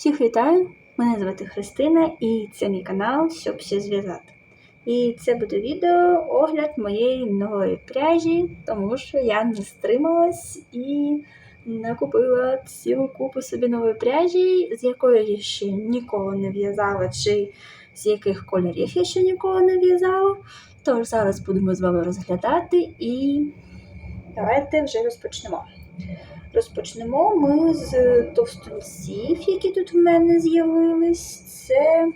Всіх вітаю! Мене звати Христина і це мій канал, щоб все зв'язати. І це буде відео огляд моєї нової пряжі, тому що я не стрималась і накупила цілу купу собі нової пряжі, з якої я ще ніколи не в'язала, чи з яких кольорів я ще ніколи не в'язала. Тож зараз будемо з вами розглядати і давайте вже розпочнемо. Розпочнемо ми з товстунців, які тут в мене з'явились. Це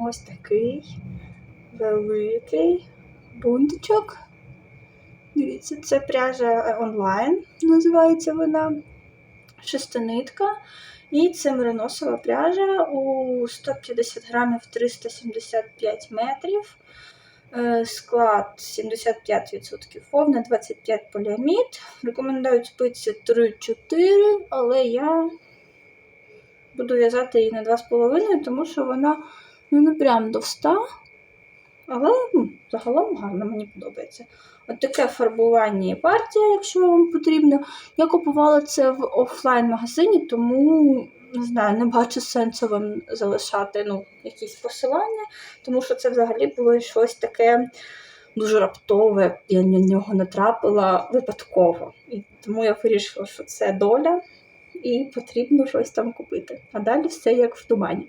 ось такий великий бунтичок. Дивіться, це пряжа онлайн, називається вона шестинитка. І це мериносова пряжа у 150 грамів 375 метрів. Е, Склад 75% вовна, 25 поліамід. Рекомендують спиці 3-4, але я буду в'язати її на 2,5, тому що вона ну, не прям товста. Але ну, загалом гарно, мені подобається. От таке фарбування і партія, якщо вам потрібно. Я купувала це в офлайн-магазині, тому не знаю, не бачу сенсу вам залишати ну, якісь посилання, тому що це взагалі було щось таке дуже раптове. Я на нього натрапила випадково. І тому я вирішила, що це доля, і потрібно щось там купити. А далі все як в тумані.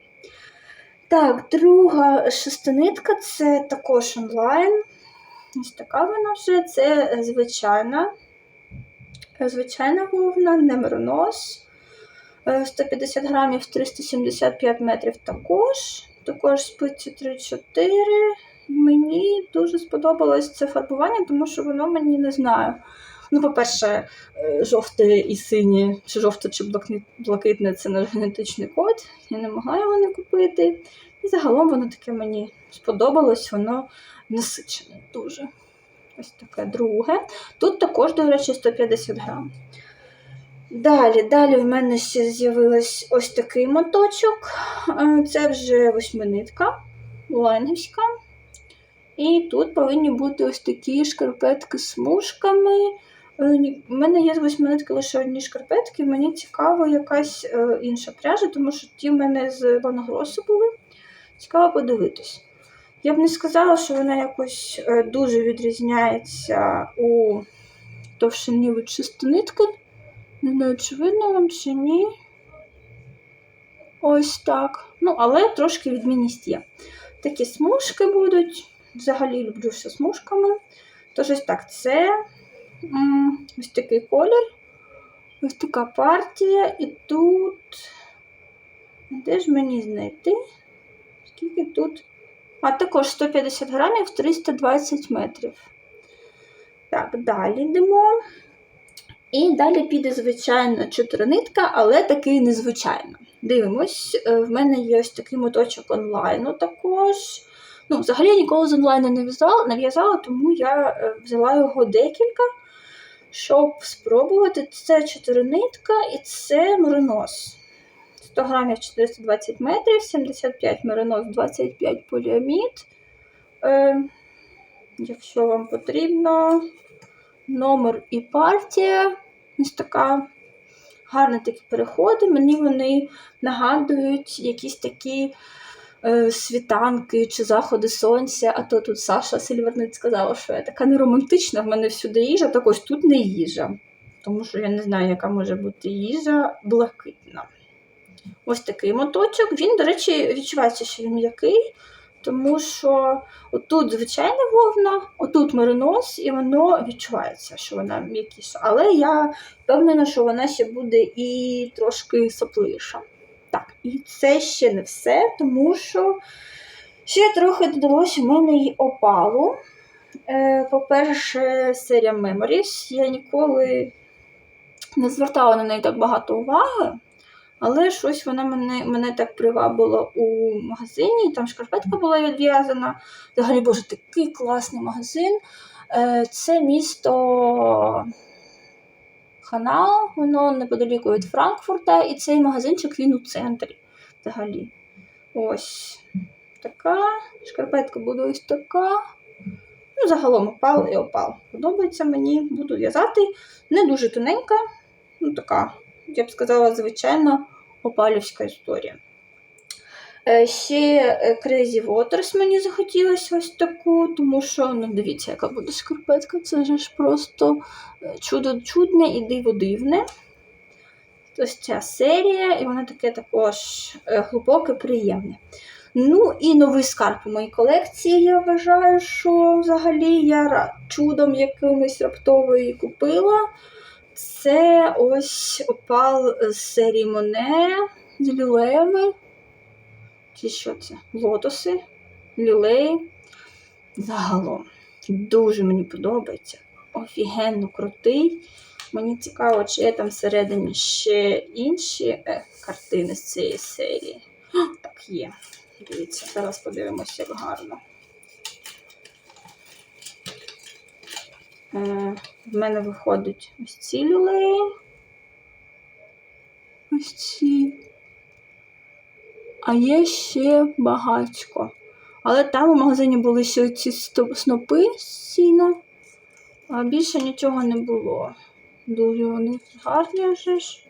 Так, друга шестинитка це також онлайн. Ось така вона вже. Це звичайна, звичайна вовна, не меронос. 150 грамів 375 метрів також. Також спиці 3-4. Мені дуже сподобалось це фарбування, тому що воно мені не знаю. Ну, по-перше, жовте і синє, чи жовте, чи блакитне це наш генетичний код. Я не могла його не купити. І загалом воно таке мені сподобалось, воно насичене дуже. Ось таке друге. Тут також, до речі, 150 грам. Далі, далі в мене ще з'явилась ось такий моточок. Це вже восьминитка, лайнгівська. І тут повинні бути ось такі шкарпетки з смужками. У мене є з восьминитки лише одні шкарпетки, мені цікаво якась інша пряжа, тому що ті в мене з Ваногросу були. Цікаво подивитись. Я б не сказала, що вона якось дуже відрізняється у товщині від шестинитки. Не знаю, чи видно вам чи ні. Ось так. Ну, але трошки відмінність є. Такі смужки будуть. Взагалі люблю все смужками. Тож ось так, це ось такий колір, ось така партія, і тут. Де ж мені знайти? Скільки тут? А також 150 грамів 320 метрів. Так, далі йдемо. І далі піде, звичайно, чотиринитка, але такий незвичайно. Дивимось, в мене є ось такий моточок онлайну також. Ну, Взагалі ніколи з онлайну не в'язала, тому я взяла його декілька, щоб спробувати. Це чотиринитка і це меринос. 100 грамів 420 метрів, 75 меринос, 25 поліамід. Е, Якщо вам потрібно, номер і партія. Ось така гарні такі переходи. Мені вони нагадують якісь такі е, світанки чи заходи сонця. А то тут Саша Сильверниць сказала, що я така неромантична, в мене всюди їжа, так ось тут не їжа. Тому що я не знаю, яка може бути їжа блакитна. Ось такий моточок. Він, до речі, відчувається, що він м'який. Тому що отут звичайна вовна, отут меринос, і воно відчувається, що вона м'якіша. Але я впевнена, що вона ще буде і трошки сопливіша. Так, і це ще не все, тому що ще трохи додалося в мене і опалу. Е, По-перше, серія Memories. Я ніколи не звертала на неї так багато уваги. Але щось вона мене мене так привабило у магазині, там шкарпетка була відв'язана. Взагалі, боже, такий класний магазин. Е, це місто Ханау, воно неподаліку від Франкфурта, і цей магазинчик він у центрі взагалі. Ось така. Шкарпетка буде ось така. Ну, Загалом опал і опал. Подобається мені, буду в'язати. Не дуже тоненька, ну така, я б сказала, звичайно опалівська історія. Е, Ще е, Crazy Waters мені захотілося ось таку, тому що, ну дивіться, яка буде шкарпетка, це ж просто е, чудо чудне і диво дивне. Ось ця серія, і вона таке також глибоке, приємне. Ну і новий скарб у моїй колекції. Я вважаю, що взагалі я чудом якимось раптово її купила. Це ось опал з серії Моне з лілеями. Чи що це? Лотоси, лілеї. Загалом. Дуже мені подобається. Офігенно крутий. Мені цікаво, чи є там всередині ще інші е, картини з цієї серії. Так, є. Дивіться, зараз подивимося, як гарно. В мене виходять ось ці люлеї. Ось ці. А є ще багатько. Але там у магазині були ще ці снопи з а більше нічого не було. Дуже вони гарні вже ж.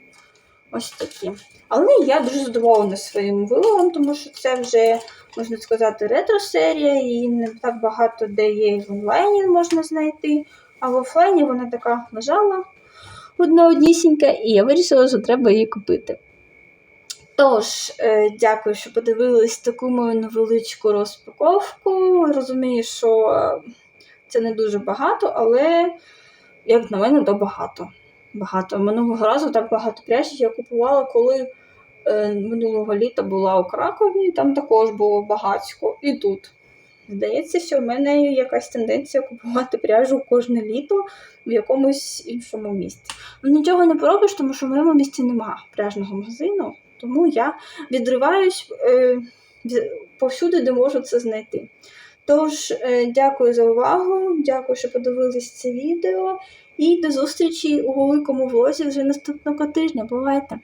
Ось такі. Але я дуже задоволена своїм виловом, тому що це вже, можна сказати, ретро-серія, і не так багато де є в онлайні можна знайти. А в офлайні вона така лежала одна однісінька, і я вирішила, що треба її купити. Тож, е, дякую, що подивились таку мою невеличку розпаковку. Розумію, що е, це не дуже багато, але, як на мене, то багато. Багато. Минулого разу так багато пряжі я купувала, коли е, минулого літа була у Кракові, там також було багатько. І тут. Здається, що в мене якась тенденція купувати пряжу кожне літо в якомусь іншому місці. Нічого не поробиш, тому що в моєму місті немає пряжного магазину, тому я відриваюсь е, повсюди, де можу це знайти. Тож, е, дякую за увагу, дякую, що подивились це відео, і до зустрічі у великому влозі вже наступного тижня. Бувайте!